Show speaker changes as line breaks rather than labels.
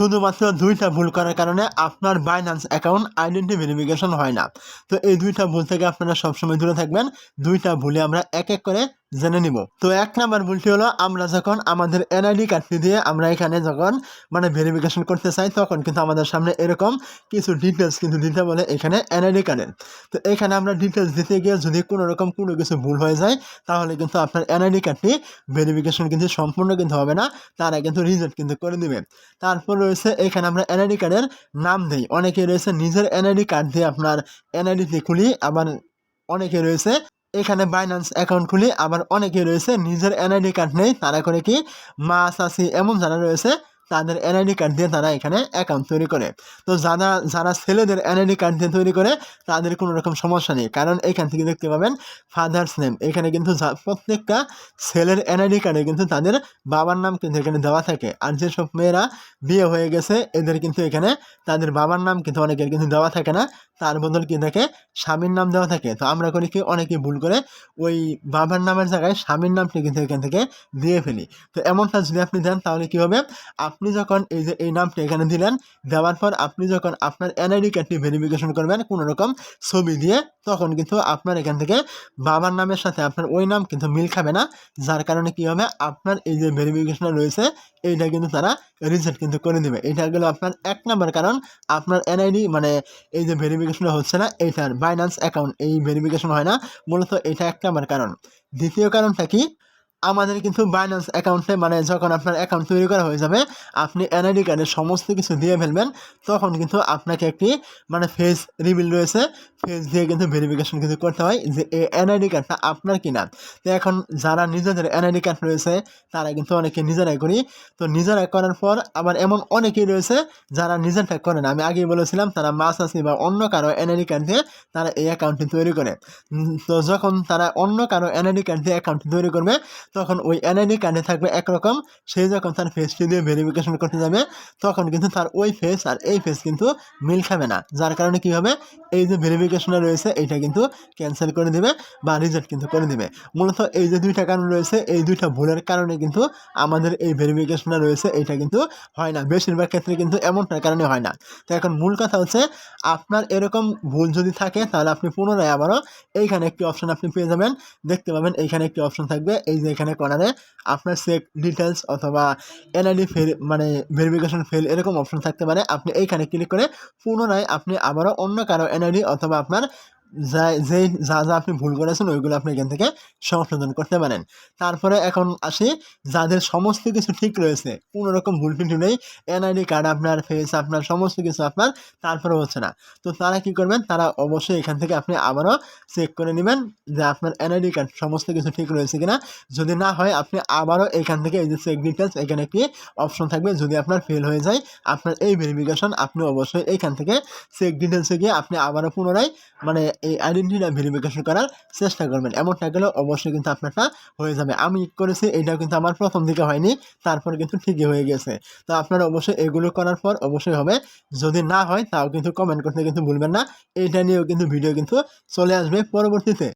শুধুমাত্র দুইটা ভুল করার কারণে আপনার বাইন্যান্স অ্যাকাউন্ট আইডেন্টি ভেরিফিকেশন হয় না। তো এই দুইটা ভুল থেকে আপনারা সবসময় দূরে থাকবেন। দুইটা ভুলে আমরা এক এক করে জেনে নিব। তো এক নাম্বার ভুলটি হলো, আমরা যখন আমাদের এনআইডি কার্ডটি দিয়ে আমরা এখানে যখন মানে ভেরিফিকেশন করতে চাই, তখন কিন্তু আমাদের সামনে এরকম কিছু ডিটেলস কিন্তু দিতে বলে এখানে এনআইডি কার্ডের তো এখানে আমরা ডিটেলস দিতে গিয়ে যদি কোনো রকম কোনো কিছু ভুল হয়ে যায়, তাহলে কিন্তু আপনার এনআইডি কার্ডটি ভেরিফিকেশন কিন্তু সম্পূর্ণ কিন্তু হবে না, তারা কিন্তু রিজেক্ট কিন্তু করে দিবে। তারপর রয়েছে, এখানে আমরা এনআইডি কার্ডের নাম দিই। অনেকে রয়েছে নিজের এনআইডি কার্ড দিয়ে আপনার এনআইডিতে খুলি, আবার অনেকে রয়েছে এখানে বাইন্যান্স অ্যাকাউন্ট খুলে, আবার অনেকে রয়েছে নিজের এনআইডি কার্ড নেই, তারা করে কি মা চাষি এমন যারা রয়েছে, তাদের এনআইডি কার্ড দিয়ে তারা এখানে অ্যাকাউন্ট তৈরি করে। তো যারা যারা ছেলেদের এনআইডি কার্ড দিয়ে তৈরি করে, তাদের কোনো রকম সমস্যা নেই, কারণ এখান থেকে দেখতে পাবেন ফাদার্স নেম এখানে কিন্তু প্রত্যেকটা ছেলের এনআইডি কার্ডে কিন্তু তাদের বাবার নাম কিন্তু এখানে দেওয়া থাকে। আর যেসব মেয়েরা বিয়ে হয়ে গেছে, এদের কিন্তু এখানে তাদের বাবার নাম কিন্তু অনেকের কিন্তু দেওয়া থাকে না। তার বদল কি থাকে? স্বামীর নাম দেওয়া থাকে। তো আমরা করি কি? অনেকে ভুল করে ওই বাবার নামের জায়গায় স্বামীর নামটি কিন্তু এখান থেকে দিয়ে ফেলি। তো এমনটা যদি আপনি দেন, তাহলে কি হবে? আপনি যখন এই যে এই নামটি এখানে দিলেন, দেওয়ার পর আপনি যখন আপনার এনআইডি কার্ডটি ভেরিফিকেশন করবেন, কোনো রকম ছবি দিয়ে, তখন কিন্তু আপনার এখান থেকে বাবার নামের সাথে আপনার ওই নাম কিন্তু মিল খাবে না। যার কারণে কি হবে? আপনার এই যে ভেরিফিকেশন রয়েছে এইটা কিন্তু তারা রিজেক্ট কিন্তু করে দেবে এটা গেলো আপনার এক নাম্বার কারণ আপনার এনআইডি মানে এই যে ভেরিফিকেশন হচ্ছে না, এইটার বাইন্যান্স অ্যাকাউন্ট এই ভেরিফিকেশন হয় না। মূলত এটা এক নাম্বার কারণ। দ্বিতীয় কারণটা কি? আমাদের কিন্তু বাইন্যান্স অ্যাকাউন্টে মানে যখন আপনার অ্যাকাউন্ট তৈরি করা হয়ে যাবে, আপনি এনআইডি কার্ডের সমস্ত কিছু দিয়ে ফেলবেন, তখন কিন্তু আপনাকে একটি মানে ফেস রিভিল রয়েছে। দিয়ে কিন্তু ভেরিফিকেশন কিন্তু করতে হয় যে এই এনআইডি কার্ডটা আপনার কিনা। তো এখন যারা নিজেদের এনআইডি কার্ড রয়েছে, তারা কিন্তু অনেকে নিজেরাই করি। তো নিজেরাই করার পর আবার এমন অনেকেই রয়েছে যারা নিজেরটা করে না। আমি আগেই বলেছিলাম, তারা মাছ আসি বা অন্য কারও এনআইডি কার্ড দিয়ে তারা এই অ্যাকাউন্টটি তৈরি করে। তো যখন তারা অন্য কারও এনআইডি কার্ড দিয়ে অ্যাকাউন্ট তৈরি করবে, তখন ওই এনআইডি কার্ডে থাকবে একরকম। সে যখন তার ফেসটি দিয়ে ভেরিফিকেশন করতে যাবে, তখন কিন্তু তার ওই ফেস আর এই ফেস কিন্তু মিল খাবে না। যার কারণে কি হবে? এই যে ভেরিফিকেশনে রয়েছে, এইটা কিন্তু ক্যান্সেল করে দিবে বা রিজেক্ট কিন্তু করে দিবে। মূলত এই যে দুইটা কারণ রয়েছে, এই দুইটা ভুলের কারণে কিন্তু আমাদের এই ভেরিফিকেশনটা রয়েছে, এইটা কিন্তু হয় না। বেশিরভাগ ক্ষেত্রে কিন্তু এমনটার কারণে হয় না। তো এখন মূল কথা হচ্ছে, আপনার এরকম ভুল যদি থাকে, তাহলে আপনি পুনরায় আবারও এইখানে একটি অপশন আপনি পেয়ে যাবেন। দেখতে পাবেন, এইখানে একটি অপশন থাকবে, এই যে এখানে কর্নারে আপনার চেক ডিটেলস অথবা এনআইডি ফেল মানে ভেরিফিকেশন ফেল এরকম অপশন থাকতে পারে। আপনি এইখানে ক্লিক করে পুনরায় আপনি আবারও অন্য কারও এনআইডি অথবা আপনার যা যেই যা যা আপনি ভুল করেছেন, ওইগুলো আপনি এখান থেকে সংশোধন করতে পারেন। তারপরে এখন আসি, যাদের সমস্ত কিছু ঠিক রয়েছে, কোনো রকম ভুল ত্রুটি নেই, এনআইডি কার্ড আপনার, ফেস আপনার, সমস্ত কিছু আপনার, তারপরে হচ্ছে না। তো তারা কি করবেন, তারা অবশ্যই এখান থেকে আপনি আবারও চেক করে নেবেন যে আপনার এনআইডি কার্ড সমস্ত কিছু ঠিক রয়েছে কিনা। যদি না হয়, আপনি আবারও এখান থেকে এই যে চেক ডিটেলস এখানে একটি অপশন থাকবে, যদি আপনার ফেল হয়ে যায়, আপনার এই ভেরিফিকেশন আপনি অবশ্যই এখান থেকে চেক ডিটেলসে গিয়ে আপনি আবারও পুনরায় মানে এই আইডেন্টিটা ভেরিফিকেশন করার চেষ্টা করবেন। এমনটা গেলে অবশ্যই কিন্তু আপনারটা হয়ে যাবে। আমি করেছি এইটাও কিন্তু আমার প্রথম দিকে হয়নি, তারপর কিন্তু ঠিকই হয়ে গেছে। তো আপনারা অবশ্যই এগুলো করার পর অবশ্যই হবে। যদি না হয়, তাও কিন্তু কমেন্ট করতে কিন্তু ভুলবেন না। এইটা নিয়েও কিন্তু ভিডিও কিন্তু চলে আসবে পরবর্তীতে।